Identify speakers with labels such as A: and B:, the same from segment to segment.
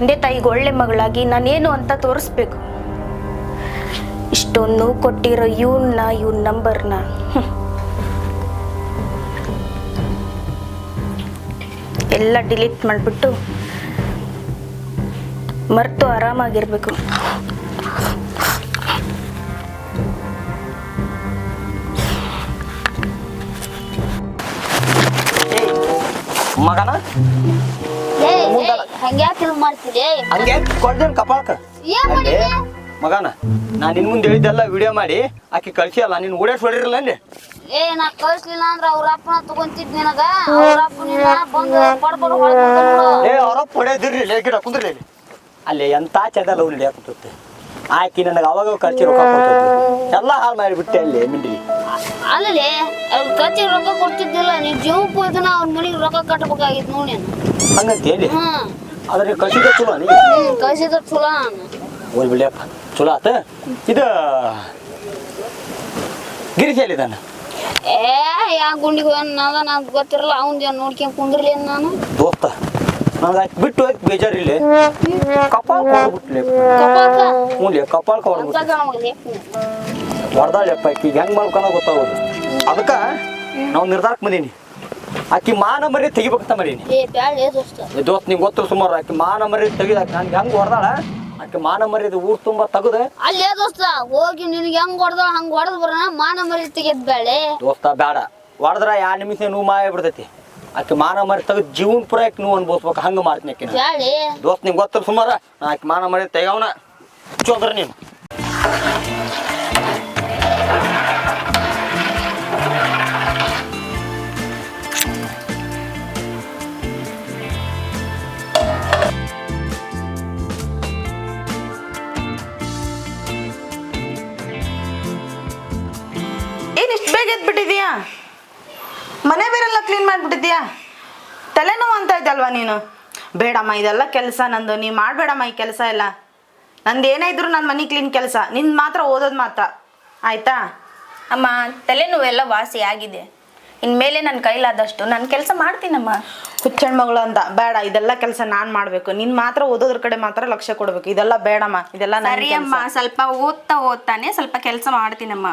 A: ತಂದೆ ತಾಯಿಗೆ ಒಳ್ಳೆ ಮಗಳಾಗಿ ನಾನೇನು ಅಂತ ತೋರಿಸ್ಬೇಕು? ಇಷ್ಟೊಂದು ಕೊಟ್ಟಿರೋ ಇವನ್ನ ಇವನ್ ನಂಬರ್ನ. ಎಲ್ಲ ಡಿಲೀಟ್ ಮಾಡಿಬಿಟ್ಟು ಮರೆತು ಆರಾಮಾಗಿರ್ಬೇಕು.
B: ಮಗನ?
C: ಹಂಗ್ಯಾಕೆ ಇದು ಮಾಡ್ತೀರಿ?
B: ಹಂಗೆ ಕೊಡ್ದೇನ್ ಕಪಾಳಕ
C: ಏನ್ ಮಾಡಿದೆ
B: ಮಗನ ನಾ ನಿನ್ ಮುಂದೆ ಹೇಳಿದ್ದೆಲ್ಲ ವಿಡಿಯೋ ಮಾಡಿ ಆಕಿ ಕಳ್ಸಿಯಲ್ಲ ನೀನ್ ಓಡಾಡ್ಸಿ ಹೊಡಿರಲ್ಲ ಅಲ್ಲಿ?
C: ಏ ನಾ ಕಳ್ಸ್ಲಿಲ್ಲ ಅಂದ್ರ ಅವ್ರ ಅಪ್ಪನ ತಗೊಂತಿದ್ ನಿನಗ. ಅವ್ರ ಅಪ್ಪ ನಿನ್ನ ಬಂದು ಹೊಡ್ಬಿಡ್ತಾನ
B: ಏ ಅವರಪ್ಪ ಹೊಡೆದಿರ್ಲಿ ಲೇ ಗಿಡ ಕುಂದ್ರಿ ಅಲ್ಲಿ. ಎಂತ ಚಂದ ಲವ್ ನಡೆಯಾಕುತ್ತೆ ಆಕಿ ನನಗೆ ಅವಾಗ ಖರ್ಚು ರೊಕ್ಕ ಕೊಡ್ತಿದ್ಲು. ಎಲ್ಲ ಹಾಳು ಮಾಡಿಬಿಟ್ಟೆ ಅಲ್ಲಿ ಮಿಂಡಿ
C: ಅಲ್ಲಲ್ಲಿ ಅವ್ರ ಖರ್ಚಿ ರೊಕ್ಕ ಕೊಡ್ತಿದ್ದಿಲ್ಲ ನೀ ಜೀವ ಹೋಯ್ತನ ಅವ್ರ ಮನೆಗೆ ರೊಕ್ಕ ಕಟ್ಟಬೇಕಾಗಿತ್ತು ನೋಡಿ
B: ಹಂಗಂತ ಹೇಳಿ?
C: ಹ್ಮ್.
B: ಆದ್ರೆ ಕಸಿದ ಚಲೋ ನೀ
C: ಕಳ್ಸಿದ್ರ ಚಲೋ
B: ಓಲ್ ಬಿಡಿಯಪ್ಪ ಚಲೋ ಆತ? ಇದು ಗಿರೀಶ್ ಎಲ್ಲಿದ್ದಾನ?
C: ಏ ಯಾ ಗುಂಡಿಗೆ ನಾದ ನಂಗೆ ಗೊತ್ತಿರಲ್ಲ ಅವ್ನ್ ನೋಡ್ಕೊಂಡ್ ಕುಂದ್ರಲಿ ನಾನು?
B: ದೋಸ್ತ ನನಗೆ ಬಿಟ್ಟು ಹೋಗಿ ಬೇಜಾರಿಲ್ಲ ಕಪಾಳ ಕೊಡ್ಬಿಟ್ಲೆ. ಹ್ಞೂ ಕಪಾಳ ಕೊಡ್ಬಿಟ್ಟು
C: ಮಗಲಿ
B: ಹೊಡೆದಾಳಪ್ಪ ಆಕಿಗೆ ಹೆಂಗ್ ಮಾಡ್ಕೊಳ ಗೊತ್ತಾಗೋದು. ಅದಕ್ಕೆ ನಾವು ನಿರ್ಧಾರಕ್ಕೆ ಬಂದೀನಿ. ಆಕಿ ಮಾನ ಮರಿ ತೆಗಿಬೇಕಂತ ಮರಿ
C: ಏ ದೋಸ್ತ.
B: ನಿಂಗೆ ಗೊತ್ತು ಸುಮಾರು ಆಕಿ ಮಾನ ಮರಿ ತೆಗಿದಾಕ ನನ್ಗೆ ಹೆಂಗ್ ಹೊಡ್ದಾಳ? ಆಕಿ ಮಾನ ಮರಿದ ಊರ್ ತುಂಬಾ ತಗದ.
C: ಅಲ್ಲೇ ದೋಸ್ತ ಹೋಗಿ ನಿನಗೆ ಹೆಂಗ್ ಹೊಡೆದ ಹಂಗ್ ಹೊಡೆದ್ ಬರೋಣ ಮಾನ ಮರಿ ತೆಗೆದ್ ಬೇಳೆ
B: ದೋಸ್ತ ಬೇಡ ಹೊಡೆದ್ರ ಯಾ ನಿಮಿಷ ನೋವು ಮಾಯ ಬಿಡ್ತೈತಿ. ಆಕಿ ಮಾನ ಮರಿ ತೆಗೆದು ಜೀವನ್ ಪುರ ಆಕಿ ನೋವು ಅನ್ಬೋಸ್ಬೇಕು ಹಂಗ ಮಾಡ್ತೀನಿ ಆಕಿ
C: ಬ್ಯಾಳೆ
B: ದೋಸ್ತ್ ನಿಂಗೆ ಗೊತ್ತಲ್ಲ ಸುಮಾರ? ನಾ ಆಕಿ ಮಾನ ಮರಿ ತೆಗವನ ಚೋದ್ರ ನೀನು.
D: ಏನು ಇಷ್ಟು ಬೇಗ ಎದ್ಬಿಟ್ಟಿದೀಯಾ ಮನೆ ಬೇರೆಲ್ಲ ಕ್ಲೀನ್ ಮಾಡಿಬಿಟ್ಟಿದ್ಯಾ ತಲೆನೋವು ಅಂತ ಇದ್ದಲ್ವಾ ನೀನು? ಬೇಡಮ್ಮ ಇದೆಲ್ಲ ಕೆಲಸ ನಂದು. ನೀ ಮಾಡಬೇಡಮ್ಮ ಈ ಕೆಲಸ ಎಲ್ಲ. ನಂದು ಏನೇ ಇದ್ರು ನನ್ನ ಮನೆ ಕ್ಲೀನ್ ಕೆಲಸ. ನಿಂದು ಮಾತ್ರ ಓದೋದು ಮಾತ್ರ. ಆಯ್ತಾ?
A: ಅಮ್ಮ ತಲೆನೋವೆಲ್ಲ ವಾಸಿ ಆಗಿದೆ. ಇನ್ಮೇಲೆ ನನ್ನ ಕೈಲಾದಷ್ಟು ನಾನು ಕೆಲಸ ಮಾಡ್ತೀನಮ್ಮ.
D: ಹುಚ್ಚಣ್ಣ ಮಗಳು ಅಂತ. ಬೇಡ ಇದೆಲ್ಲ ಕೆಲಸ ನಾನು ಮಾಡಬೇಕು. ನಿನ್ ಮಾತ್ರ ಓದೋದ್ರ ಕಡೆ ಮಾತ್ರ ಲಕ್ಷ್ಯ ಕೊಡಬೇಕು. ಇದೆಲ್ಲ ಬೇಡಮ್ಮ. ಇದೆಲ್ಲ
A: ಸರಿ ಅಮ್ಮ ಸ್ವಲ್ಪ ಓದ್ತಾ ಓದ್ತಾನೆ ಸ್ವಲ್ಪ ಕೆಲಸ ಮಾಡ್ತೀನಮ್ಮ.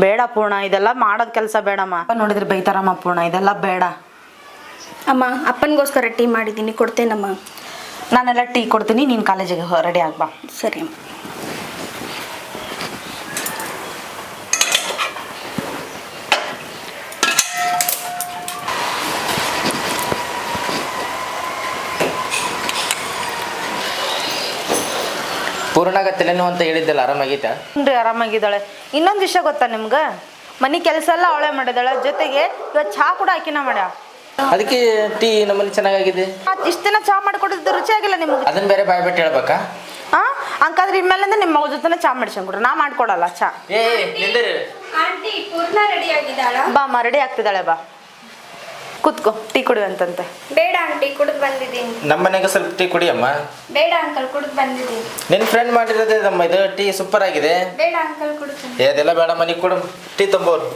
D: ಬೇಡ ಪೂರ್ಣ ಇದೆಲ್ಲ ಮಾಡೋದ್ ಕೆಲಸ ಬೇಡಮ್ಮ. ಅಪ್ಪ ನೋಡಿದ್ರೆ ಬೈತಾರಮ್ಮ ಪೂರ್ಣ ಇದೆಲ್ಲ ಬೇಡ.
A: ಅಮ್ಮ ಅಪ್ಪನಿಗೋಸ್ಕರ ಟೀ ಮಾಡಿದ್ದೀನಿ ಕೊಡ್ತೇನಮ್ಮ.
D: ನಾನೆಲ್ಲ ಟೀ ಕೊಡ್ತೀನಿ ನೀನು ಕಾಲೇಜಿಗೆ ರೆಡಿ ಆಗ್ಬಾ.
A: ಸರಿ ಅಮ್ಮ.
E: ಪೂರ್ಣಾಗ ತಲೆನೋವು ಅಂತ ಹೇಳಿದ್ದಲ್ಲ ಆರಾಮಾಗೈತಾ?
D: ಹ್ಞೂ ಆರಾಮಾಗಿದ್ದಾಳೆ. ಇನ್ನೊಂದು ವಿಷಯ ಗೊತ್ತಾ ನಿಮ್ಗೆ? ಮನೆ ಕೆಲಸ ಎಲ್ಲ ಅವಳೆ ಮಾಡಿದಾಳೆ. ಜೊತೆಗೆ ಇವತ್ತು ಚಹಾ ಕೂಡ ಹಾಕಿನ ಮಾಡ್ಯ.
E: ಅದಕ್ಕೆ ಟೀ ನಮ್ಮಲ್ಲಿ ಚೆನ್ನಾಗಾಗಿದೆ?
D: ಇಷ್ಟು ದಿನ ಚಹಾ ರುಚಿ ಆಗಿಲ್ಲ ನಿಮ್ಗೆ?
E: ಅದನ್ನ ಬೇರೆ ಬಾಯ್ ಬಿಟ್ಟು ಹೇಳ್ಬೇಕಾ?
D: ಹಾ ಹಂಗಾದ್ರೆ ಇನ್ಮೇಲಿಂದ ನಿಮ್ಮ ಮಗ ಜೊತೆ ಚಹಾ ಮಾಡಿಸ್ಕೊಂಡ್ರು ನಾ ಮಾಡ್ಕೊಡಲ್ಲ ಚಹಾ
E: ಏ ನಿಂದಿರಿ.
A: ಆಂಟಿ ಪೂರ್ಣ ರೆಡಿ ಆಗಿದ್ದಾಳ?
D: ಬಾ ಮಾ ರೆಡಿ ಆಗ್ತಿದ್ದಾಳೆ ಬಾ. ಕೂತ್ಕೋ ಟೀ ಕುಡಿಯುವಂತಂತೆ
A: ಬೇಡ ಆಂಟಿ ಕುಡಿದು ಬಂದಿದ್ದೀನಿ.
E: ನಮ್ಮ ಮನೆಗೆ ಸ್ವಲ್ಪ ಟೀ ಕುಡಿಯಮ್ಮ.
A: ಬೇಡ ಅಂಕಲ್ ಕುಡಿದು ಬಂದಿದ್ದೀನಿ.
E: ನಿನ್ನ ಫ್ರೆಂಡ್ ಮಾಡಿರೋದೇ ನಮ್ಮ ಇದು ಟೀ ಸೂಪರ್ ಆಗಿದೆ.
A: ಬೇಡ ಅಂಕಲ್ ಕುಡಿದು
E: ಏ ಅದೆಲ್ಲ ಬೇಡ ಮನೆಗೆ ಕೊಡು ಟೀ ತಂಬೋರು.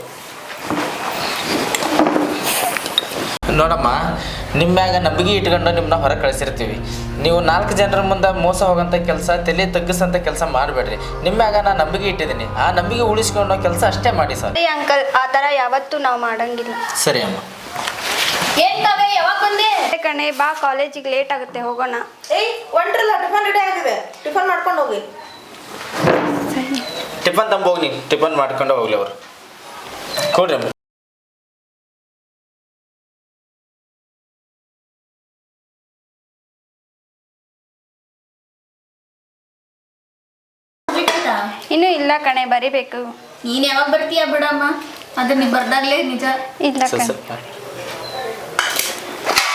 E: ನೋಡಮ್ಮ ನಿಮ್ಮ ಮ್ಯಾಗ ನಂಬಿಕೆ ಇಟ್ಕೊಂಡು ನಿಮ್ಮನ್ನ ಹೊರಗೆ ಕಳಿಸಿರ್ತೀವಿ. ನೀವು ನಾಲ್ಕು ಜನರ ಮುಂದೆ ಮೋಸ ಹೋಗೋಂಥ ಕೆಲಸ ತಲೆ ತಗ್ಗಿಸೋಂಥ ಕೆಲಸ ಮಾಡಬೇಡ್ರಿ. ನಿಮ್ಮ ಮ್ಯಾಗ ನಾನು ನಂಬಿಕೆ ಇಟ್ಟಿದ್ದೀನಿ. ಆ ನಂಬಿಕೆ ಉಳಿಸ್ಕೊಂಡೋ ಕೆಲಸ ಅಷ್ಟೇ ಮಾಡಿ ಸರ್
A: ಅಂಕಲ್ ಆ ಥರ ಯಾವತ್ತೂ ನಾವು ಮಾಡಂಗಿಲ್ಲ.
E: ಸರಿ ಅಮ್ಮ.
C: ಏನ್ ಕವೆ ಯಾವಾಗ ಬಂದೆ?
A: ಕಣೆ ಬಾ ಕಾಲೇಜಿಗೆ ಲೇಟ್ ಆಗುತ್ತೆ ಹೋಗೋಣ.
D: ಏಯ್ ಒಂಟ್ರಲ್ಲ ಟಿಫನ್ ರೆಡಿ ಆಗಿದೆ. ಟಿಫನ್ ಮಾಡ್ಕೊಂಡು ಹೋಗಿ.
E: ಟಿಫನ್ ತಂಬೋಗಿ ನೀನು. ಟಿಫನ್ ಮಾಡ್ಕೊಂಡು ಹೋಗ್ಲಿ ಅವರು. ಕೊಡ್ರಿ
A: ಇನ್ನು ಇಲ್ಲ ಕಣೆ ಬರಿಬೇಕು.
C: ನೀನ್ ಯಾವಾಗ ಬರ್ತೀಯ ಬಿಡಮ್ಮ? ಅದನ್ನ ನೀ ಬರ್ದಾಗ್ಲೇ ನಿಜ.
A: ಇಲ್ಲ ಕಣೆ.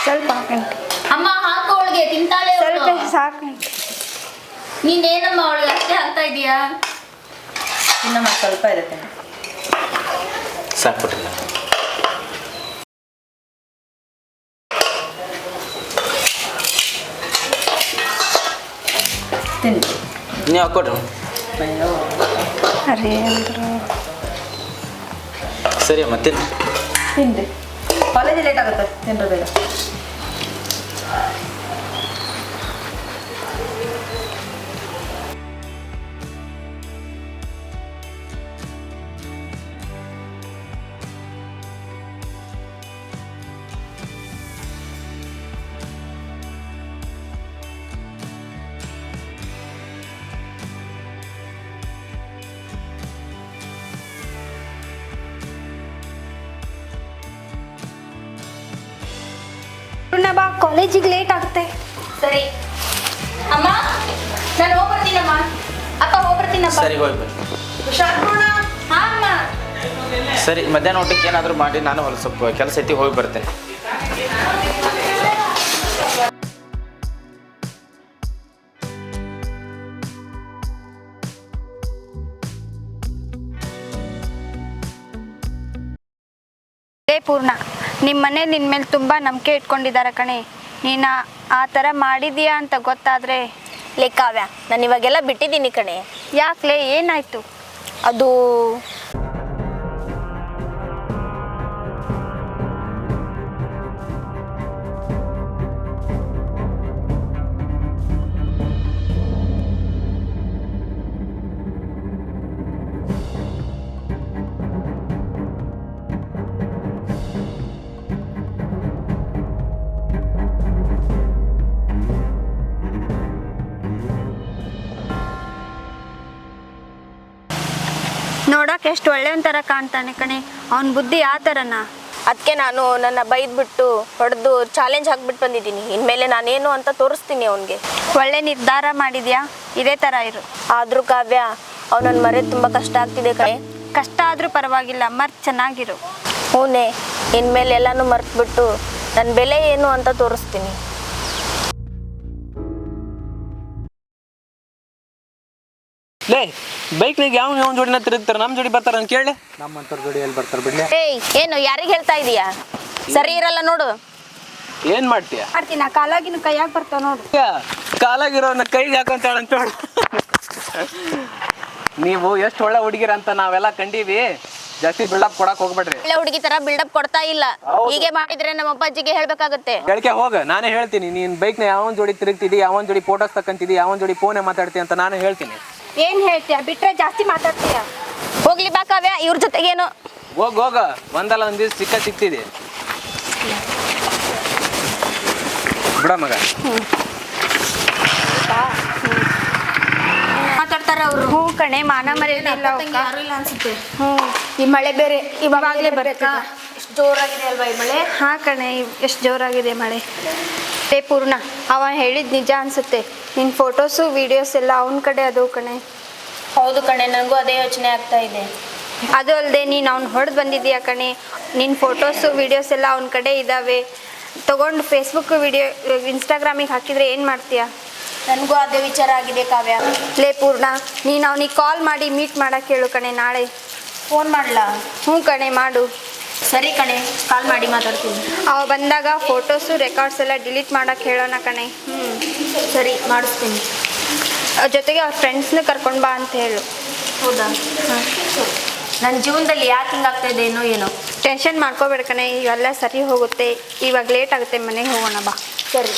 E: ಸ್ವಲ್ಪ
A: ಹಾಕಂಟಿ
C: ಅಮ್ಮ ಹಾಕು ಅವಳಿಗೆ ತಿಂತಾಳೆ
A: ಸ್ವಲ್ಪ ಸಾಕಂಟಿ
C: ನೀನೇನಮ್ಮ ಅವಳಿಗೆ ಅಷ್ಟೇ ಹಾಕ್ತಾ ಇದೀಯಾ?
D: ಇನ್ನಮ್ಮ ಸ್ವಲ್ಪ ಇರುತ್ತೆ.
E: ಸಾಕ್ಬಿಟ್ರಿ ನೀವು ಹಾಕೊಡ್ರಿ
A: ಅರೇ ಅಂದ್ರು.
E: ಸರಿ ಅಮ್ಮ ತಿನ್ನಿ.
D: ತಿನ್ರಿ. ಕಾಲೇಜ್ ಲೇಟ್ ಆಗುತ್ತೆ ತಿನ್ರಿ ಬೇಗ
A: ಅಮ್ಮ ನಾನು ಹೋಗ್ಬರ್ತೀನಮ್ಮ ಅಪ್ಪ ಹೋಗ್ಬರ್ತೀನಪ್ಪ
E: ಸರಿ ಹೋಗಿ ಬನ್ನಿ
D: ಹುಷಾರ್ ಪೂರ್ಣ
A: ಹಾ ಅಮ್ಮ.
E: ಸರಿ ಮಧ್ಯಾಹ್ನ ಊಟಕ್ಕೆ ಏನಾದರೂ ಮಾಡಿ ನಾನು ಹೊಲ ಸ್ವಲ್ಪ ಕೆಲಸ ಐತಿ ಹೋಗಿ ಬರ್ತೇನೆ.
F: ಪೂರ್ಣ ನಿಮ್ಮ ಮನೇಲಿ ನಿನ್ನ ಮೇಲೆ ತುಂಬ ನಂಬಿಕೆ ಇಟ್ಕೊಂಡಿದ್ದಾರೆ ಕಣೆ. ನೀನು ಆ ಥರ ಮಾಡಿದೀಯಾ ಅಂತ ಗೊತ್ತಾದರೆ
A: ಲೇ ಕಾವ್ಯ ನಾನು ಇವಾಗೆಲ್ಲ ಬಿಟ್ಟಿದ್ದೀನಿ ಕಣೆ.
F: ಯಾಕ್ಲೆ? ಏನಾಯ್ತು?
A: ಅದು
F: ಎಷ್ಟು ಒಳ್ಳೆಯ ಥರ ಕಾಣ್ತಾನೆ ಕಣೆ. ಅವನ ಬುದ್ಧಿ ಆ ಥರನಾ
A: ಅದಕ್ಕೆ ನಾನು ನನ್ನ ಬೈದ್ಬಿಟ್ಟು ಹೊಡೆದು ಚಾಲೆಂಜ್ ಹಾಕ್ಬಿಟ್ಟು ಬಂದಿದ್ದೀನಿ. ಇನ್ಮೇಲೆ ನಾನೇನು ಅಂತ ತೋರಿಸ್ತೀನಿ ಅವನಿಗೆ.
F: ಒಳ್ಳೆ ನಿರ್ಧಾರ ಮಾಡಿದ್ಯಾ? ಇದೇ ಥರ ಇರು.
A: ಆದರೂ ಕಾವ್ಯ ಅವನನ್ನು ಮರೆಯೋದು ತುಂಬ ಕಷ್ಟ ಆಗ್ತಿದೆ ಕಣೆ.
F: ಕಷ್ಟ ಆದರೂ ಪರವಾಗಿಲ್ಲ ಮರ್ತು ಚೆನ್ನಾಗಿರು.
A: ಹೂನೆ ಇನ್ಮೇಲೆ ಎಲ್ಲನೂ ಮರೆತುಬಿಟ್ಟು ನನ್ನ ಬೆಲೆ ಏನು ಅಂತ ತೋರಿಸ್ತೀನಿ.
G: ಲೇ ಬೈಕ್ನಾಗ ಯಾವ ಯಾವ ಜೋಡಿನ ತಿರುಗ್ತಾರೆ ನಮ್ಮ ಜೋಡಿ ಬರ್ತಾರ ಅಂತ ಕೇಳಿ.
B: ನಮ್ಮಂತರ ಜೋಡಿ ಎಲ್ಲಿ ಬರ್ತಾರೆ ಬಿಡ್ಲಿ?
A: ಏಯ್ ಏನು ಯಾರಿಗೆ ಹೇಳ್ತಾ ಇದೀಯಾ? ಸರಿ ಇರಲ್ಲ ನೋಡು.
G: ಏನ್ ಮಾಡ್ತೀಯಾ?
F: ಮಾಡ್ತೀನಿ ಕಾಲಾಗಿನ ಕೈಯಾಗ ಬರ್ತಾವ ನೋಡು.
G: ಕಾಲಾಗಿರೋನ ಕೈಗೆ ಹಾಕೊಂತಾಳ ಅಂತ ಹೇಳು ನೀವು ಎಷ್ಟು ಒಳ್ಳೆ ಹುಡುಗಿರ ಅಂತ ನಾವೆಲ್ಲ ಕಂಡೀವಿ. ಜಾಸ್ತಿ ಬಿಲ್ಡಪ್ ಕೊಡಕ್ ಹೋಗ್ಬೇಡ್ರಿ.
A: ಒಳ್ಳೆ ಹುಡುಗಿ ತರ ಬಿಲ್ಡಪ್ ಕೊಡ್ತಾ ಇಲ್ಲ. ಹೀಗೆ ಮಾಡಿದ್ರೆ ನಮ್ಮ ಅಪ್ಪಾಜಿಗೆ ಹೇಳ್ಬೇಕಾಗುತ್ತೆ.
G: ಗೆಳಕೆ ಹೋಗ. ನಾನೇ ಹೇಳ್ತೀನಿ. ನೀನ್ ಬೈಕ್ನ ಯಾವನ್ ಜೋಡಿ ತಿರುಗ್ತಿದಿ ಯಾವನ್ ಜೋಡಿ ಫೋಟೋಸ್ ತಕ್ಕಂತಿದಿ ಯಾವನ್ ಜೋಡಿ ಫೋನ್ ಮಾತಾಡ್ತಿ ಅಂತ ನಾನು ಹೇಳ್ತೀನಿ.
F: ಏನು ಹೇಳ್ತೀಯ? ಬಿಟ್ರೆ ಜಾಸ್ತಿ ಮಾತಾಡ್ತೀಯ?
A: ಹೋಗ್ಲಿ ಬಾ ಕಾವ್ಯ ಇವ್ರ ಜೊತೆಗೇನು
G: ಹೋಗ್ ಹೋಗ. ಒಂದಲ್ಲ ಒಂದ್ ದಿವ್ಸ ಸಿಕ್ಕ ಸಿಕ್ತಿದೆ ಬಿಡ ಮಗ.
A: ಮಾತಾಡ್ತಾರ ಅವರು.
F: ಹ್ಞೂ ಕಣೆ ಮಾನ ಮರ್ಯಾದೆ ಇಲ್ಲ ಅವ್ಕ.
A: ಯಾರು ಇಲ್ಲ ಅನ್ಸುತ್ತೆ.
F: ಹ್ಞೂ ಈ ಮಳೆ ಬೇರೆ ಇವಾಗಲೇ
A: ಎಷ್ಟು ಜೋರಾಗಿದೆ ಅಲ್ವಾ ಈ ಮಳೆ?
F: ಹಾ ಕಣೆ ಎಷ್ಟು ಜೋರಾಗಿದೆ ಮಳೆ. ಏ ಪೂರ್ಣ ಅವ ಹೇಳಿದ್ ನಿಜ ಅನ್ಸುತ್ತೆ. ನಿನ್ ಫೋಟೋಸು ವಿಡಿಯೋಸ್ ಎಲ್ಲ ಅವನ ಕಡೆ ಅದು ಕಣೆ.
A: ಹೌದು ಕಣೆ ನನಗೂ ಅದೇ ಯೋಚನೆ ಆಗ್ತಾ ಇದೆ.
F: ಅದು ಅಲ್ಲದೆ ನೀನು ಅವ್ನು ಹೊಡೆದು ಬಂದಿದ್ದೀಯಾ ಕಣೆ? ನಿನ್ನ ಫೋಟೋಸು ವಿಡಿಯೋಸ್ ಎಲ್ಲ ಅವನ ಕಡೆ ಇದ್ದಾವೆ ತಗೊಂಡು ಫೇಸ್ಬುಕ್ ವಿಡಿಯೋ ಇನ್ಸ್ಟಾಗ್ರಾಮಿಗೆ ಹಾಕಿದರೆ ಏನು ಮಾಡ್ತೀಯಾ?
A: ನನಗೂ ಅದೇ ವಿಚಾರ ಆಗಿದೆ ಕಾವ್ಯ.
F: ಲೇ ಪೂರ್ಣ ನೀನು ಅವನಿಗೆ ಕಾಲ್ ಮಾಡಿ ಮೀಟ್ ಮಾಡಕ್ಕೆ ಹೇಳು ಕಣೆ ನಾಳೆ.
A: ಫೋನ್ ಮಾಡ್ಲಾ?
F: ಹ್ಞೂ ಕಣೆ ಮಾಡು.
A: ಸರಿ ಕಣೆ ಕಾಲ್ ಮಾಡಿ ಮಾತಾಡ್ತೀನಿ.
F: ಅವ ಬಂದಾಗ ಫೋಟೋಸು ರೆಕಾರ್ಡ್ಸ್ ಎಲ್ಲ ಡಿಲೀಟ್ ಮಾಡಕ್ಕೆ ಹೇಳೋಣ ಕಣೆ.
A: ಹ್ಞೂ ಸರಿ ಮಾಡಿಸ್ತೀನಿ.
F: ಅವ್ರ ಜೊತೆಗೆ ಅವ್ರ ಫ್ರೆಂಡ್ಸ್ನ ಕರ್ಕೊಂಡು ಬಾ ಅಂತ ಹೇಳು.
A: ಹೌದಾ? ನನ್ನ ಜೀವನದಲ್ಲಿ ಯಾಕೆ ಹಿಂಗಾಗ್ತಾ ಇದೆ ಏನೋ ಏನೋ.
F: ಟೆನ್ಷನ್ ಮಾಡ್ಕೋಬೇಡ ಕಣೆ ಇವೆಲ್ಲ ಸರಿ ಹೋಗುತ್ತೆ ಇವಾಗ ಲೇಟ್ ಆಗುತ್ತೆ ಮನೆಗೆ ಹೋಗೋಣ ಬಾ.
A: ಸರಿ.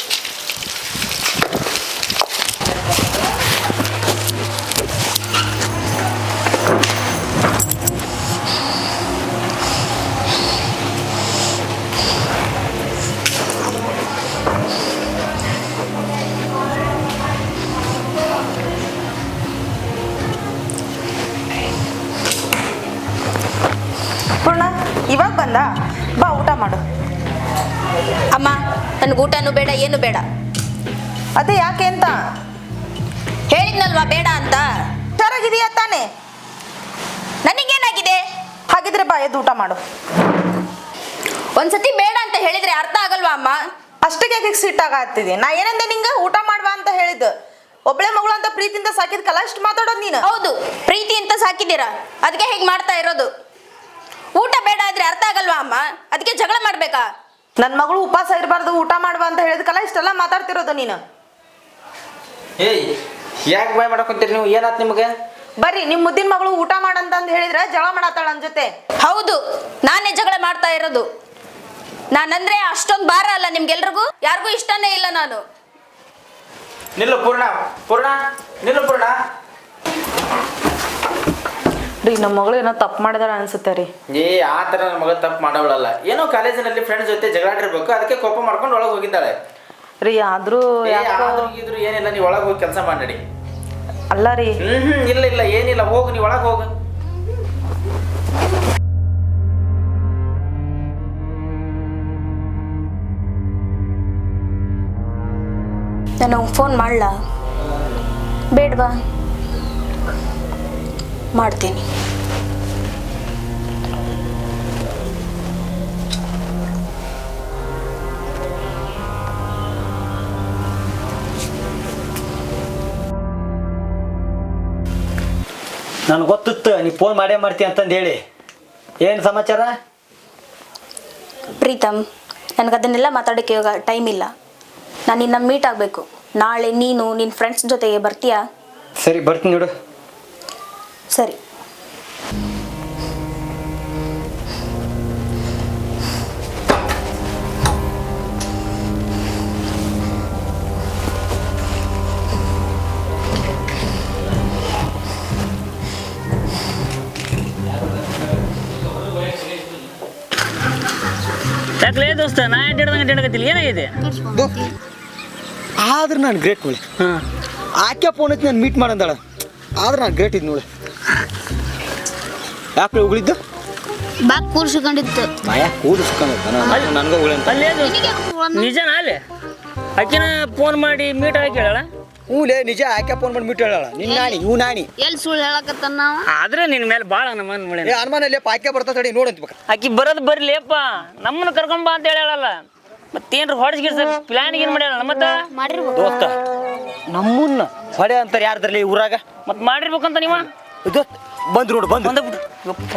D: ಆಗ್ತಿದೆ. ನಾ ಏನಂದೆ ನಿಂಗೆ? ಊಟ ಮಾಡ್ವಾ ಅಂತ ಹೇಳಿದ್ದು. ಒಬ್ಳೆ ಮಗಳು ಅಂತ ಪ್ರೀತಿಯಿಂದ ಸಾಕಿದ್ಕಲ್ಲ ಅಷ್ಟು ಮಾತಾಡೋದು ನೀನು?
A: ಹೌದು. ಪ್ರೀತಿ ಅಂತ ಸಾಕಿದ್ದೀರಾ? ಅದಕ್ಕೆ ಹೇಗೆ ಮಾಡ್ತಾ ಇರೋದು? ಊಟ ಬೇಡ ಆದ್ರೆ ಅರ್ಥ ಆಗಲ್ವಾ ಅಮ್ಮ? ಅದಕ್ಕೆ ಜಗಳ ಮಾಡ್ಬೇಕಾ?
D: ನನ್ನ ಮಗಳು ಉಪವಾಸ ಇರಬಾರ್ದು ಊಟ ಮಾಡ್ಬಾ ಅಂತ ಹೇಳಿದ್ಕಲ್ಲ ಇಷ್ಟೆಲ್ಲ ಮಾತಾಡ್ತಿರೋದು ನೀನು.
E: ಏಯ್ ಯಾಕೆ ಬಾಯ್ ಮಾಡಕೊಂತೀರಿ ನೀವು? ಏನಾತ್ ನಿಮಗೆ?
D: ಬರ್ರಿ ನಿಮ್ ಮುದ್ದಿನ ಮಗಳು ಊಟ ಮಾಡಂತ ಹೇಳಿದ್ರೆ ಜಗಳ ಮಾಡತ್ತಾಳ ನನ್ ಜೊತೆ.
A: ಹೌದು. ನಾನೇ ಜಗಳ ಮಾಡ್ತಾ ಇರೋದು. ನಾನಂದ್ರೆ ಅಷ್ಟೊಂದು ಭಾರ ಅಲ್ಲ ನಿಮ್ಗೆಲ್ರಿಗೂ? ಯಾರಿಗೂ ಇಷ್ಟನೇ ಇಲ್ಲ ನಾನು.
E: ನಿಲ್ಲು ಪೂರ್ಣ ಪೂರ್ಣ ನಿಲ್ಲು ಪೂರ್ಣ.
D: ರೀ ನಮ್ಮ ಮಗಳು ಏನೋ ತಪ್ಪು ಮಾಡಿದಾರ ಅನ್ಸುತ್ತೆ ರೀ.
E: ಏ ಆ ಥರ ನನ್ನ ಮಗ ತಪ್ಪು ಮಾಡೋಳಲ್ಲ. ಏನೋ ಕಾಲೇಜಿನಲ್ಲಿ ಫ್ರೆಂಡ್ಸ್ ಜೊತೆ ಜಗಳಾಡಿರ್ಬೇಕು ಅದಕ್ಕೆ ಕೋಪ ಮಾಡ್ಕೊಂಡು ಒಳಗೆ ಹೋಗಿದ್ದಾಳೆ.
D: ರೀ ಆದ್ರೂ
E: ಏ,
D: ಯಾಕೋ
E: ಆದ್ರೂ ಇದ್ರು ಏನಿಲ್ಲ ನೀವು ಒಳಗೆ ಹೋಗಿ ಕೆಲಸ ಮಾಡಿ
D: ಅಲ್ಲ ರೀ.
E: ಹ್ಮ್ ಹ್ಮ್ ಇಲ್ಲ ಇಲ್ಲ ಏನಿಲ್ಲ ಹೋಗು ನೀವು ಒಳಗೆ ಹೋಗು.
A: ನಾನು ಫೋನ್ ಮಾಡಲಾ? ಬೇಡವಾ? ಮಾಡ್ತೀನಿ.
B: ನನಗೆ ಗೊತ್ತಿತ್ತು ನೀ ಫೋನ್ ಮಾಡೇ ಮಾಡ್ತೀಯ ಅಂತಂದು ಹೇಳಿ. ಏನು ಸಮಾಚಾರ?
A: ಪ್ರೀತಮ್ ನನಗೆ ಅದನ್ನೆಲ್ಲ ಮಾತಾಡೋಕ್ಕೆ ಇವಾಗ ಟೈಮ್ ಇಲ್ಲ. ನಾನು ನಿನ್ನ ಮೀಟ್ ಆಗಬೇಕು. ನಾಳೆ ನೀನು ನಿನ್ನ ಫ್ರೆಂಡ್ಸ್ ಜೊತೆಗೆ ಬರ್ತೀಯಾ?
B: ಸರಿ ಬರ್ತೀನಿ ನೋಡು.
A: ಸರಿ.
H: ಯಾಕಲೇ ದೋಸ್ತ ನಾ ಅಡ್ಡಾಡ್ದಂಗೆ ಅಡ್ಡಾಡಕತ್ತಿಲ್ಲ ಏನಾಗಿದೆ?
B: ಆದ್ರೆ ನಾನು ಗ್ರೇಟ್ ನೋಡಿ.
H: ಹಾಂ.
B: ಆಕೆ ಫೋನ್ ಐತಿ ನಾನು ಮೀಟ್ ಮಾಡಂದಾಳ. ಆದ್ರೆ ನಾನು ಗ್ರೇಟ್ ಇದ್ ನೋಡಿ. ಯಾಕೆ ಉಗುಳಿದ್ದು?
C: ಬಾಕ್ ಕೂರ್ಸ್ಕೊಂಡಿತ್ತು
B: ಮಾಯ ಕೂರಿಸ್ಕೊಂಡಿದ್ದ ನನಗೆ ಉಳಿ
H: ಅಲ್ಲೇ ನಿಜನ ನಿಜನಾ ಅಲ್ಲೇ? ಆಕಿನ ಫೋನ್ ಮಾಡಿ ಮೀಟ್ ಆಗಿ ಹೇಳಲ್ಲ
B: ಹ್ಞೂಲೇ ನಿಜ ಆಕೆ ಫೋನ್ ಮಾಡಿ ಮೀಟ್ ಹೇಳಲ್ಲ ನಿನ್ನ ನಾಣಿ ಇವು ನಾಣಿ
C: ಎಲ್ಲಿ ಸುಳ್ಳು ಹೇಳಕತ್ತ ನಾವ?
H: ಆದ್ರೆ ನಿನ್ನ ಮೇಲೆ ಭಾಳ ಅನುಮಾನ ಮಾಡಿ
B: ಏ ಅನುಮಾನ ಆಕೆ ಬರ್ತಾ ತಡಿ ನೋಡಂತ
H: ಆಕಿ ಬರೋದು ಬರ್ಲಿಯಪ್ಪ. ನಮ್ಮನ್ನ ಬಾ ಅಂತ ಹೇಳಲ್ಲ. ಮತ್ತೇನ್ರ ಸರ್ ಪ್ಲಾನ್ ಏನು ಮಾಡ್ಯಾರ ಮತ್ತೆ?
C: ಮಾಡಿರ್ಬೇಕು
B: ದೋಸ್ತ ನಮ್ಮನ್ನ ಹೊಡೆ ಅಂತಾರೆ ಯಾರದ್ರಲ್ಲಿ ಊರಾಗ?
H: ಮತ್ತೆ ಮಾಡಿರ್ಬೇಕಂತ ನೀವ?
B: ದೋಸ್ತ ಬಂದ್ರು ನೋಡು ಬಂದು
H: ಬಿಡು ಯಪ್ಪ.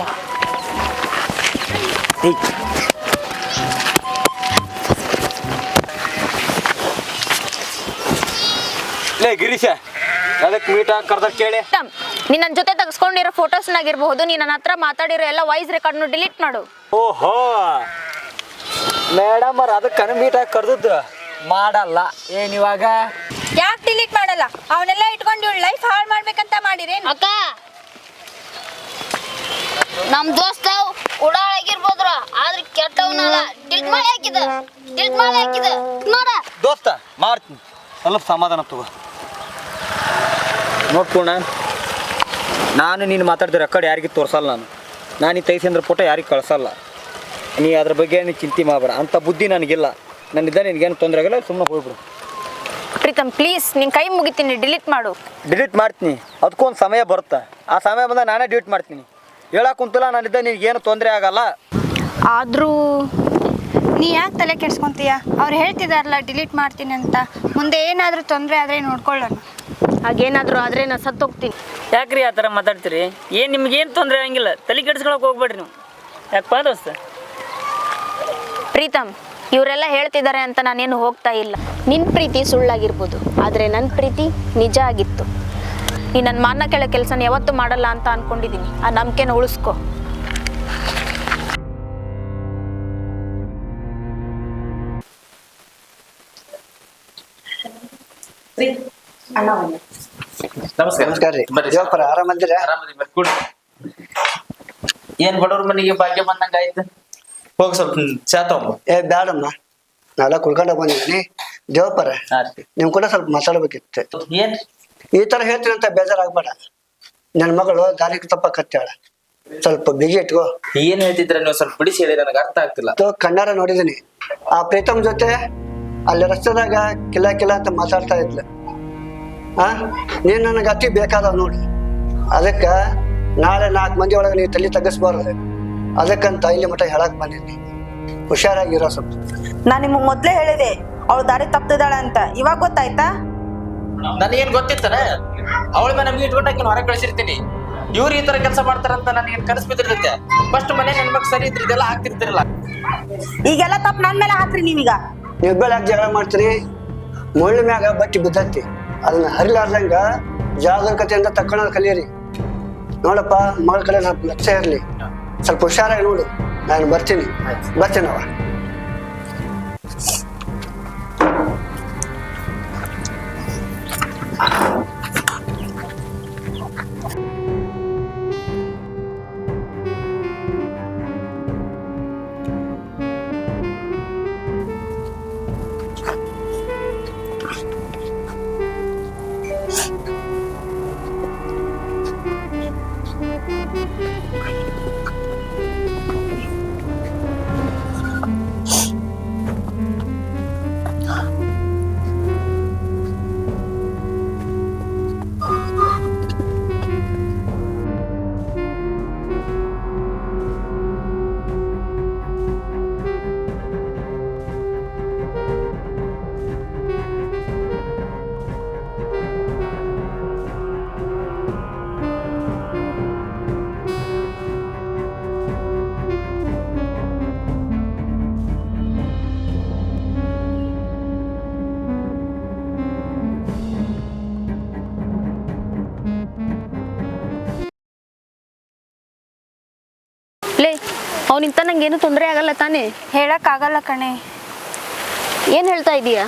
B: ಲೇ ಗಿರೀಶ ಅದಕ್ಕೆ ಮೀಟ್ ಹಾಕಿ ಕರ್ದ ಕೇಳಿ?
A: ನೀನು ನನ್ನ ಜೊತೆ ತೆಗೆಸ್ಕೊಂಡಿರೋ ಫೋಟೋಸ್ನಾಗಿರ್ಬಹುದು ನೀನ್ ನನ್ನ ಹತ್ರ ಮಾತಾಡಿರೋ ಎಲ್ಲ ವಾಯ್ಸ್ ರೆಕಾರ್ಡ್ನು ಡಿಲೀಟ್ ಮಾಡು.
B: ಓಹೋ. ಮೇಡಮ್ ಅವ್ರ ಅದಕ್ಕೆ ಮೀಟ್ ಹಾಕಿ ಕರ್ದದ್ದು ಮಾಡಲ್ಲ. ಏನಿವಾಗ
A: ಯಾಕೆ ಡಿಲೀಟ್ ಮಾಡಲ್ಲ? ಅವನ್ನೆಲ್ಲ ಇಟ್ಕೊಂಡು ಇವಳು ಲೈಫ್ ಹಾಳು ಮಾಡ್ಬೇಕಂತ ಮಾಡಿರೇನು?
C: ಅಕ್ಕ ನಮ್ ದೋಸ್ತ ಉಡಾಳಾಗಿರ್ಬೋದ್ರ ಆದ್ರೆ ಕೆಟ್ಟವನಲ್ಲ. ಡಿಲ್ಟ್ ಮಾಡಿ ಹಾಕಿದ. ಡಿಲ್ಟ್ ಮಾಡಿ ಹಾಕಿದ. ನೋಡ.
B: ದೋಸ್ತ ಮಾಡ್ತೀನಿ. ಸ್ವಲ್ಪ ಸಮಾಧಾನ ತಗೋ. ನೋಡ್ಕೊಣ. ನಾನು ನೀನು ಮಾತಾಡಿದ ರೆಕಾರ್ಡ್ ಯಾರಿಗೂ ತೋರಿಸಲ್ಲ ನಾನು. ನಾನು ಈ ತೈಸಂದ್ರ ಫೋಟೋ ಯಾರಿಗೆ ಕಳ್ಸಲ್ಲ. ನೀ ಅದ್ರ ಬಗ್ಗೆ ನೀನು ಚಿಂತೆ ಮಾಡಬೇಡ. ಅಂತ ಬುದ್ಧಿ ನನಗಿಲ್ಲ. ನನ್ನಿದ್ದ ನಿನಗೇನು ತೊಂದರೆ ಆಗಿಲ್ಲ ಸುಮ್ಮನೆ ಹೋಗ್ಬಿಡು.
A: ಪ್ರೀತಮ್ ಪ್ಲೀಸ್ ನಿನ್ ಕೈ ಮುಗಿತೀನಿ ಡಿಲೀಟ್ ಮಾಡು.
B: ಡಿಲೀಟ್ ಮಾಡ್ತೀನಿ. ಅದಕ್ಕೊಂದು ಸಮಯ ಬರುತ್ತೆ. ಆ ಸಮಯ ಬಂದಾಗ ನಾನೇ ಡಿಲೀಟ್ ಮಾಡ್ತೀನಿ. ಹೇಳಕ್ಕೆ ಕುಂತಲ್ಲ ನನ್ನಿದ್ದ ನಿನಗೇನು ತೊಂದರೆ ಆಗಲ್ಲ.
F: ಆದರೂ ನೀ ಯಾಕೆ ತಲೆ ಕೆಡ್ಸ್ಕೊಂತೀಯ? ಅವ್ರು ಹೇಳ್ತಿದಾರಲ್ಲ ಡಿಲೀಟ್ ಮಾಡ್ತೀನಿ ಅಂತ. ಮುಂದೆ ಏನಾದರೂ ತೊಂದರೆ ಆದರೆ ನೋಡ್ಕೊಳ್ಳೋಣ.
A: ಹಾಗೇನಾದರೂ ಆದರೆ ನಾನು ಸತ್ತೋಗ್ತೀನಿ.
H: ಯಾಕ್ರಿ ಆ ಥರ ಮಾತಾಡ್ತೀರಿ? ಏನು ನಿಮ್ಗೇನು ತೊಂದರೆ ಆಗಂಗಿಲ್ಲ? ತಲೆ ಕೆಡ್ಸ್ಕೊಳಕ್ಕೆ ಹೋಗ್ಬೇಡ್ರಿ ನೀವು. ಯಾಕಪ್ಪ ದೋಸ್ತ?
A: ಪ್ರೀತಮ್ ಇವರೆಲ್ಲ ಹೇಳ್ತಿದ್ದಾರೆ ಅಂತ ನಾನೇನು ಹೋಗ್ತಾ ಇಲ್ಲ. ನಿನ್ನ ಪ್ರೀತಿ ಸುಳ್ಳಾಗಿರ್ಬೋದು ಆದರೆ ನನ್ನ ಪ್ರೀತಿ ನಿಜ ಆಗಿತ್ತು. ನೀ ನನ್ನ ಮಾನ ಕೆಳ ಕೆಲಸನ ಯಾವತ್ತೂ ಮಾಡಲ್ಲ ಅಂತ ಅನ್ಕೊಂಡಿದ್ದೀನಿ ಆ ನಂಬಿಕೆನ ಉಳಿಸ್ಕೊ.
E: ನಮಸ್ಕಾರ
I: ರೀ.
E: ಏನ್ ಬಡವ್ರ ಮನೆಗೆ ಭಾಗ್ಯ ಬಂದಂಗ ಆಯ್ತು ಹೋಗಿ ಸ್ವಲ್ಪ ಚಾ ತಗೊಂಬ
I: ಏ ಬ್ಯಾಡಮ್ಮ. ನಾವೆಲ್ಲ ಕುಳ್ಕೊಂಡ ಬಂದಿದ್ದೀನಿ. ದೇವಪ್ಪರ. ನಿಮ್ ಕೂಡ ಸ್ವಲ್ಪ ಮಾತಾಡ್ಬೇಕಿತ್ತು.
E: ಏನ್?
I: ಈ ತರ ಹೇಳ್ತೀನಿ ಅಂತ ಬೇಜಾರಾಗ್ಬೇಡ. ನನ್ನ ಮಗಳು ದಾರಿಗೆ ತಪ್ಪಕತ್ತಾಳ. ಸ್ವಲ್ಪ ಬಿಗಿ ಇಟ್ಕೋ.
E: ಏನ್ ಹೇಳ್ತಿದ್ರ ನೀವು? ಸ್ವಲ್ಪ ಬಿಡಿಸಿ ಹೇಳಿ ನನಗೆ ಅರ್ಥ ಆಗ್ತಿಲ್ಲ.
I: ಕಣ್ಣಾರ ನೋಡಿದೀನಿ ಆ ಪ್ರೀತಮ್ ಜೊತೆ ಅಲ್ಲಿ ರಸ್ತೆದಾಗ ಕಿಲ ಕಿಲ ಅಂತ ಮಾತಾಡ್ತಾ ಇದ್ಲು. ಆ? ನೀನ್ ನನಗೆ ಅತಿ ಬೇಕಾದ ನೋಡಿ. ಅದಕ್ಕ ನಾಳೆ ನಾಲ್ಕು ಮಂದಿ ಒಳಗೆ ನೀವು ತಲೆ ತಗ್ಗಿಸ್ಬಾರ್ದು. ಅದಕ್ಕಂತ ಇಲ್ಲಿ ಮಟ್ಟ ಹೇಳಕ್ ಬಂದಿದ್ದೀನಿ ಹುಷಾರಾಗಿರೋ ಸ್ವಲ್ಪ.
D: ನಾನು ನಿಮಗೆ ಮೊದಲೇ ಹೇಳಿದೆ ಅವಳು ದಾರಿ ತಪ್ತಿದ್ದಾಳೆ ಅಂತ. ಇವಾಗ ಗೊತ್ತಾಯ್ತಾ?
E: ನನಗೇನ್ ಗೊತ್ತಿತ್ತನ ಅವಳ ಮೇಲೆ ನಮ್ಗೆ ಇಟ್ಕೊಂಡಾಗ ಹೊರಗೆ ಕಳಿಸಿರ್ತೀನಿ. ಇವ್ರು ಈ ತರ ಕೆಲಸ ಮಾಡ್ತಾರಂತ ನನಗೇನ್ ಕನಸು ಬಿದ್ದಿರ್ತೈತೆ. ಫಸ್ಟ್ ಮನೆ ಹೆಣ್ಮಕ್ ಸರಿ ಇದ್ರೆ ಇದೆಲ್ಲ ಆಗ್ತಿರ್ತಿರಲ್ಲ
D: ಈಗೆಲ್ಲ ತಪ್ಪು ನನ್ನ ಮೇಲೆ ಹಾಕ್ರಿ ನೀವೀಗ.
I: ನೀವು ಬೆಳೆ ಜಗಳ ಮಾಡ್ತೀರಿ. ಮುಳ್ಳು ಮ್ಯಾಗ ಬಟ್ಟಿ ಬಿದ್ದತ್ತಿ ಅದನ್ನ ಹರಿಲಾರ್ದಂಗ ಜಾಗರೂಕತೆಯಿಂದ ತಕ್ಕೊಳ್ಳೋದು ಕಲಿಯಿರಿ. ನೋಡಪ್ಪ ಮಗಳ ಕಡೆ ಸ್ವಲ್ಪ ಲಕ್ಷ ಇರಲಿ. ಸ್ವಲ್ಪ ಹುಷಾರಾಗಿ ನೋಡು ನಾನು ಬರ್ತೀನಿ. ಬರ್ತೀನವ
A: ಅವನಿಂದ ನಂಗೇನು ತೊಂದರೆ ಆಗಲ್ಲ ತಾನೇ?
F: ಹೇಳಕ್ಕಾಗಲ್ಲ ಕಣೆ.
A: ಏನು ಹೇಳ್ತಾ ಇದೀಯಾ?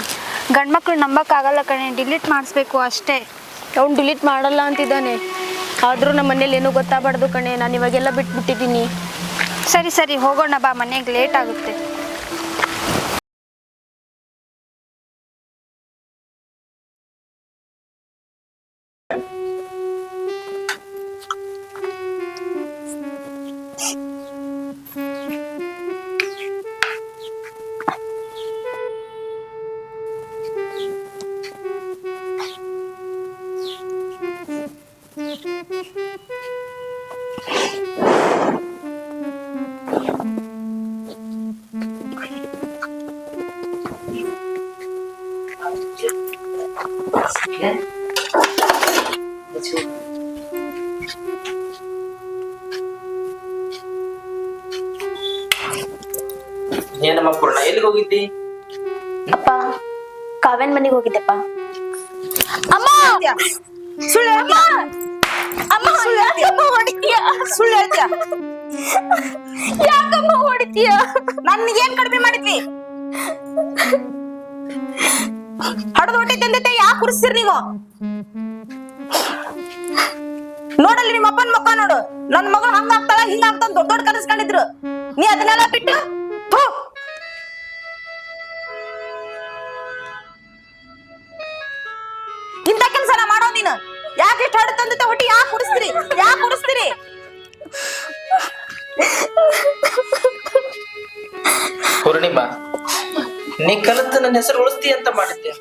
F: ಗಂಡ್ಮಕ್ಳು ನಂಬಕ್ಕಾಗಲ್ಲ ಕಣೆ. ಡಿಲೀಟ್ ಮಾಡಿಸ್ಬೇಕು ಅಷ್ಟೇ.
A: ಅವ್ನು ಡಿಲೀಟ್ ಮಾಡಲ್ಲ ಅಂತಿದ್ದಾನೆ. ಆದರೂ ನಮ್ಮ ಮನೇಲಿ ಏನೂ ಗೊತ್ತಾಗಬಾರ್ದು ಕಣೆ. ನಾನು ಇವಾಗೆಲ್ಲ ಬಿಟ್ಬಿಟ್ಟಿದ್ದೀನಿ.
F: ಸರಿ ಸರಿ. ಹೋಗೋಣ ಬಾ. ಮನೆಗೆ ಲೇಟ್ ಆಗುತ್ತೆ.
E: ಎಲ್ಲಿಗೆ ಹೋಗಿದ್ದಿ?
A: ಅಪ್ಪ ಕಾವ್ಯನ್ ಮನೆಗೆ ಹೋಗಿದ್ದೆಪ್ಪ.
D: ಸುಳ್ಳು ಅಮ್ಮ! ಅಮ್ಮ ಸುಳ್ಳು ಹೊಡಿತೀಯ? ಸುಳ್ಳು ಹೇಳ್ತೀಯ?
A: ಯಾಕಮ್ಮ ಹೊಡಿತೀಯ?
D: ನನ್ಗೇನ್ ಕಡಿಮೆ ಮಾಡಿದ್ವಿ? ಹಡದ ಹೊಟ್ಟೆ ತಂದೈತೆ ಯಾಕೆ ಕುರಿಸ್ತೀರಿ ನೀವು? ನೋಡಲ್ಲಿ ನಿಮ್ಮ ಅಪ್ಪನ ಮಕ್ಕ ನೋಡು. ನನ್ನ ಮಗಳು ಹಂಗಾಗ್ತಾಳ ಆಗ್ತಾಳ ಹಿಂಗ ಆಗ್ತಾಳ ದೊಡ್ಡ ದೊಡ್ಡ ಕನಸ್ಕೊಂಡಿದ್ರು ನೀ ಅದನ್ನೆಲ್ಲ ಬಿಟ್ಟು ಮಾಡೋ ನೀನು? ಯಾಕೆ ಇಷ್ಟ ಹೊಡೆ ತಂದೈತೆ ಹೊಟ್ಟಿ ಯಾಕೆ ಕುಡಿಸ್ತೀರಿ? ಯಾಕೆ ಕುಡಿಸ್ತೀರಿ?
E: ಪೂರ್ಣಿಮಾ ನೀ ಕಲಿತು ನನ್ನ ಹೆಸರು ಉಳಿಸ್ತಿ ಅಂತ ಮಾಡಿದ್ದೆ.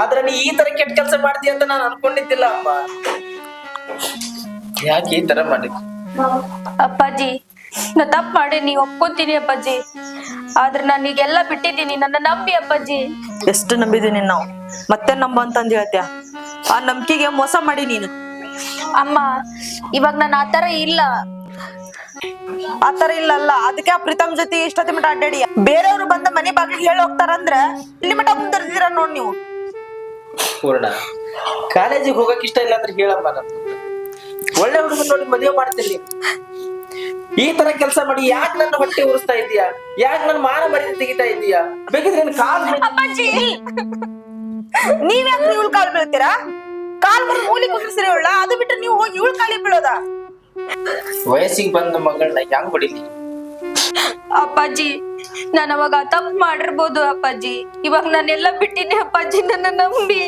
E: ಆದ್ರೆ ನೀ ಈ ತರ ಕೆಟ್ಟ ಕೆಲಸ ಮಾಡ್ತೀಯ ಅಂತ ನಾನು ಅನ್ಕೊಂಡಿದ್ದಿಲ್ಲ ಅಮ್ಮ. ಯಾಕೆ ಈ ತರ ಮಾಡಿದ್ದೆ?
A: ಅಪ್ಪಾಜಿ ನಾ ತಪ್ಪು ಮಾಡಿ ನೀವು ಒಪ್ಕೋತೀನಿ ಅಪ್ಪಾಜಿ. ಆದ್ರೆ ನಾನು ಈಗೆಲ್ಲ ಬಿಟ್ಟಿದ್ದೀನಿ ನನ್ನ ನಂಬಿ ಅಪ್ಪಾಜಿ.
D: ಎಷ್ಟು ನಂಬಿದೀನಿ ನಾವು? ಮತ್ತೆ ನಂಬ ಅಂತಂದ್ ಹೇಳ್ತೀಯ? ಆ ನಂಬಿಕೆಗೆ ಮೋಸ ಮಾಡಿ ನೀನು.
A: ಅಮ್ಮ ಇವಾಗ ನಾನು ಆತರ ಇಲ್ಲ.
D: ಆತರ ಇಲ್ಲ ಅಲ್ಲ ಅದಕ್ಕೆ ಆ ಪ್ರೀತಮ್ ಜೊತೆ ಇಷ್ಟೊತ್ತಿ ಮಟ ಅಡ್ಡಾಡಿ. ಬೇರೆಯವ್ರು ಬಂದ ಮನೆ ಬಾಗಿಲಿಗೆ ಹೇಳಿ ಹೋಗ್ತಾರಂದ್ರ ಇಲ್ಲಿ ಮಟ ಮುಂದರ್ದಿರ ನೋಡ್ ನೀವು.
E: ಪೂರ್ಣ. ಕಾಲೇಜಿಗೆ ಹೋಗಕ್ ಇಷ್ಟ ಇಲ್ಲ ಅಂದ್ರೆ ಹೇಳಮ್ಮ ನಮ್ಗೆ. ಒಳ್ಳೆ ಹುಡುಗ ನೋಡಿ ಮದುವೆ ಮಾಡ್ತೀನಿ. ಈ ತರ ಕೆಲಸ ಮಾಡಿ ಯಾಕೆ ನನ್ನ ಹೊಟ್ಟೆ ಉರಿಸ್ತಾ ಇದೀಯಾ ಯಾಕೆ ನನ್ನ ಮಾನ ಮರ್ಯಾದೆ ತೆಗಿತಾ ಇದೀಯಾ ಬೇಕಿದ್ರೆ ನಿನ್ ಕಾಲ್
D: ಅಪ್ಪಾಜಿ! ನೀವ್ ಯಾಕೆ ಇವಳು ಕಾಲ್ ಬೀಳ್ತೀರಾ? ಕಾಲ್ ಬಂದು ಮೂಲಿ ಕುಂದ್ರಿಸ್ರಿ ಇವಳ ಅದು ಬಿಟ್ರೆ ನೀವು ಹೋಗಿ ಇವಳು ಕಾಲಿ ಬೀಳೋದ?
E: ವಯಸ್ಸಿಗೆ ಬಂದ ಮಗಳನ್ನ ಹೆಂಗ್ ಹೊಡಿಲಿ
A: ಅಪ್ಪಾಜಿ ನಾನು ಅವಾಗ ತಪ್ಪು ಮಾಡಿರ್ಬೋದು ಅಪ್ಪಾಜಿ. ಇವಾಗ ನಾನೆಲ್ಲ ಬಿಟ್ಟಿನಿ ಅಪ್ಪಾಜಿ ನನ್ನ ನಂಬಿ.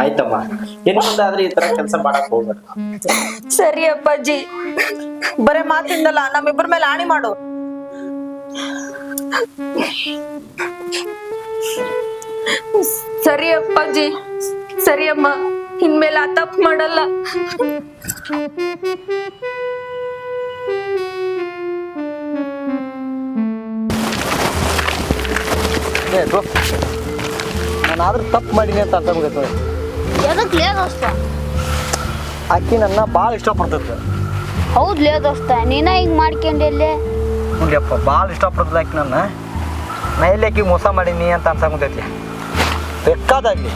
E: ಆಯ್ತಮ್ಮ. ಇನ್ ಮುಂದಾದ್ರೆ ಈ ತರ ಕೆಲಸ ಮಾಡಕ್ ಹೋಗ್ಬೇಡ.
A: ಸರಿ ಅಪ್ಪಾಜಿ.
D: ಬರೇ ಮಾತಿಂದಲ್ಲ, ನಮ್ಮಿಬ್ಬರ ಮೇಲೆ ಆಣಿ ಮಾಡು.
A: ಸರಿ ಅಪ್ಪಾಜಿ. ಸರಿ ಅಮ್ಮ ಇನ್ಮೇಲೆ ಆ ತಪ್ಪು ಮಾಡಲ್ಲ.
B: ನಾನಾದ್ರೂ ದೋಸ್ತ ನಾನು ಆದ್ರೂ ತಪ್ಪು ಮಾಡೀನಿ ಅಂತ ಅರ್ಥ ಮುಗಿತು
C: ಎದಕ್ ಲೇ ದೋಸ್ತ?
B: ಆಕಿ ನನ್ನ ಭಾಳ ಇಷ್ಟಪಡ್ತೈತೆ
C: ಹೌದ್ ಲೇ ದೋಸ್ತ ನೀನ ಹಿಂಗ್ ಮಾಡ್ಕೊಂಡೆಲ್ಲೇ
B: ನೋಡಿಯಪ್ಪ ಭಾಳ ಇಷ್ಟಪಡ್ತದ ಆಕಿ ನನ್ನ. ನಾ ಎಲ್ಲಿ ಆಕಿ ಮೋಸ ಮಾಡೀನಿ ಅಂತ ಅನ್ಸಂಗೈತಿ ಬೇಕಾದಾಗಲಿ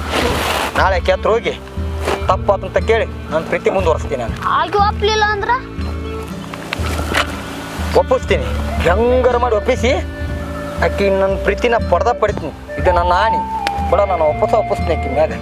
B: ನಾಳೆ ಕೆತ್ತ ಹೋಗಿ ಅಂತ ಕೇಳಿ ನನ್ನ ಪ್ರೀತಿ ಮುಂದುವರ್ಸ್ತೀನಿ ನಾನು.
C: ಆಗಿ ಒಪ್ಲಿಲ್ಲ ಅಂದ್ರ?
B: ಒಪ್ಪಿಸ್ತೀನಿ. ಹೆಂಗಾರ ಮಾಡಿ ಒಪ್ಪಿಸಿ ಆಕಿ ನನ್ನ ಪ್ರೀತಿನ ಪಡ್ದ ಪಡಿತೀನಿ. ಇದು ನನ್ನ ಆಣಿ ಕೂಡ ನಾನು ಒಪ್ಪಿಸ ಒಪ್ಪಿಸ್ತೀನಿ ಆಕಿ ಮ್ಯಾಗ.